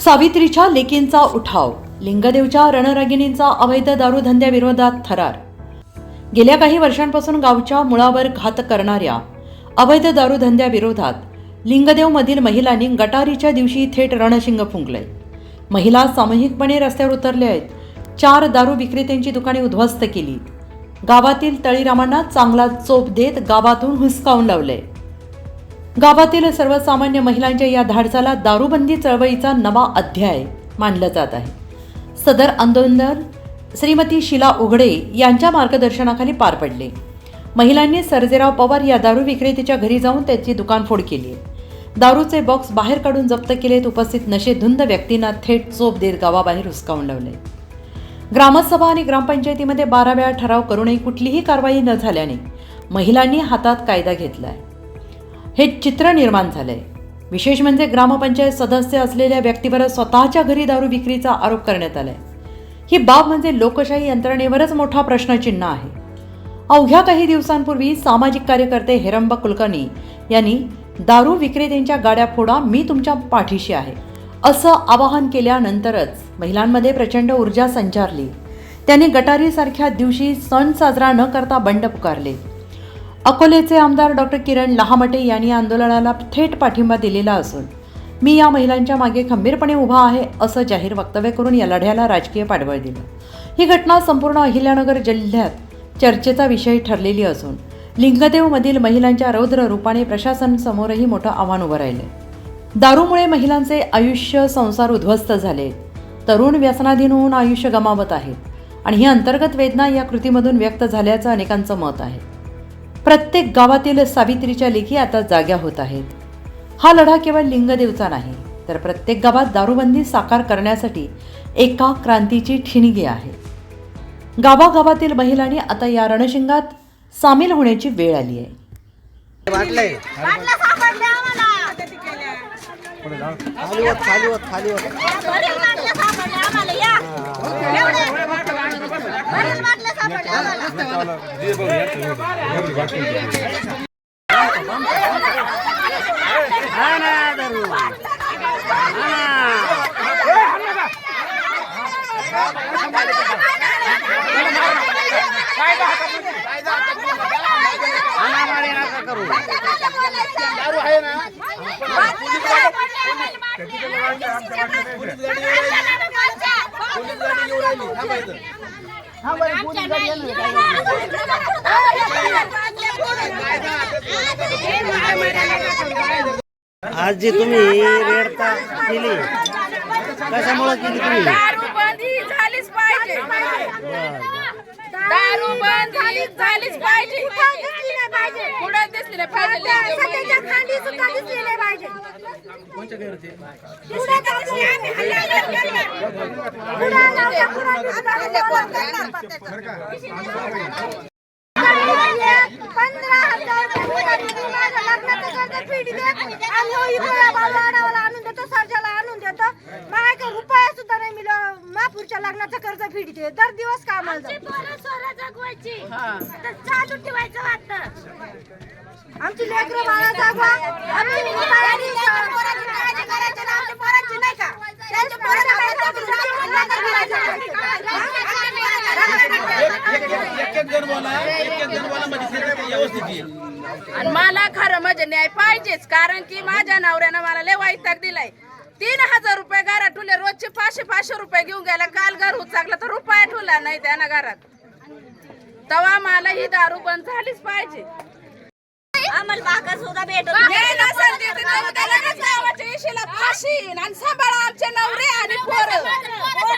सावित्रीच्या लेकींचा उठाव लिंगदेवच्या रणरागिणींचा अवैध दारूधंद्याविरोधात थरार गेल्या काही वर्षांपासून गावच्या मुळावर घात करणाऱ्या अवैध दारूधंद्याविरोधात लिंगदेवमधील महिलांनी गटारीच्या दिवशी थेट रणशिंग फुंकलंय. महिला सामूहिकपणे रस्त्यावर उतरल्या आहेत. चार दारू विक्रेत्यांची दुकाने उद्ध्वस्त केली. गावातील तळीरामांना चांगला चोप देत गावातून हुसकावून लावलंय. गावातील सर्वसामान्य महिलांच्या या धाडसाला दारूबंदी चळवळीचा नवा अध्याय मानलं जात आहे. सदर आंदोलन श्रीमती शिला उघडे यांच्या मार्गदर्शनाखाली पार पडले. महिलांनी सर्जेराव पवार या दारू विक्रेत्याच्या घरी जाऊन त्याची दुकानफोड केली. आहे दारूचे बॉक्स बाहेर काढून जप्त केलेत उपस्थित नशेधुंद व्यक्तींना थेट चोप देत गावाबाहेर हुसकावून लावले. ग्रामसभा आणि ग्रामपंचायतीमध्ये बारा वेळा ठराव करूनही कुठलीही कारवाई न झाल्याने महिलांनी हातात कायदा घेतला आहे हे चित्र निर्माण झालंय. विशेष म्हणजे ग्रामपंचायत सदस्य असलेल्या व्यक्तीवर स्वतःच्या घरी दारू विक्रीचा आरोप करण्यात आलाय. ही बाब म्हणजे लोकशाही यंत्रणेवरच मोठा प्रश्नचिन्ह आहे. अवघ्या काही दिवसांपूर्वी सामाजिक कार्यकर्ते हेरंबा कुलकर्णी यांनी दारू विक्रेत्यांच्या गाड्या फोडा मी तुमच्या पाठीशी आहे असं आवाहन केल्यानंतरच महिलांमध्ये प्रचंड ऊर्जा संचारली. त्यांनी गटारीसारख्या दिवशी सण साजरा न करता बंड पुकारले. अकोलेचे आमदार डॉक्टर किरण लहामटे यांनी आंदोलनाला थेट पाठिंबा दिलेला असून मी या महिलांच्या मागे खंबीरपणे उभा आहे असं जाहीर वक्तव्य करून या लढ्याला राजकीय पाठबळ दिलं. ही घटना संपूर्ण अहिल्यानगर जिल्ह्यात चर्चेचा विषय ठरलेली असून लिंगदेवमधील महिलांच्या रौद्र रूपाने प्रशासनासमोरही मोठं आव्हान उभं राहिलं दारूमुळे महिलांचे आयुष्य संसार उद्ध्वस्त झाले. तरुण व्यसनाधीन होऊन आयुष्य गमावत आहेत आणि ही अंतर्गत वेदना या कृतीमधून व्यक्त झाल्याचं अनेकांचं मत आहे. प्रत्येक गावातील सावित्रीच्या लेखी आता जाग्या होत आहेत. हा लढा केवळ लिंगदेवचा नाही तर प्रत्येक गावात दारूबंदी साकार करण्यासाठी एका क्रांतीची ठिणगी आहे गावागावातील महिलांनी आता या रणशिंगात सामील होण्याची वेळ आली आहे. खाली खाली खाली होत बरीच बाटल्या सापडल्या आम्हाला, या. एवढे. बरीच बाटल्या सापडल्या आम्हाला. हा ना दारू हाणामारी नका करू दारू आहे ना आज जी तुम्ही रेडता केली कशामुळे केली तुम्ही? दारू बंदी झालीच पाहिजे. दारू बंदी झालीच पाहिजे. पुढे दिसली नाही पाहिजे पंधरा हजार आणून देतो सर्जाला आणून देतो मला काही रुपया सुद्धा नाही महापूरच्या लग्नाचं कर्ज फेडते. दर दिवस कामाला जगवायची. चालू ठेवायचं वाटतं. आमची लेकरं बाळा जागवा. करायची का. आणि मला खरं म्हणजे न्याय पाहिजेच कारण की माझ्या नवऱ्यानं मला लय वैताग दिलाय. तीन हजार रुपये घरात ठुले रोजचे पाचशे पाचशे रुपये घेऊन गेला. काल घर उचाकला तर रुपया ठुला नाही त्यानं घरात. तेव्हा मला ही दारू बंद झालीच पाहिजे. आम्हाला भाकर सुद्धा भेटत नसेल ते तर जाऊ द्या लगेच गावाच्या इशेला फाशी आणि सांभाळा आमचे नवरे आणि पोरं.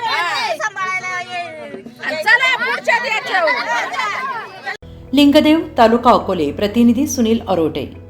हा. सांभाळायला ये- आणि चला पुढच्या लिंगदेव तालुका अकोले प्रतिनिधी सुनील अरोटे.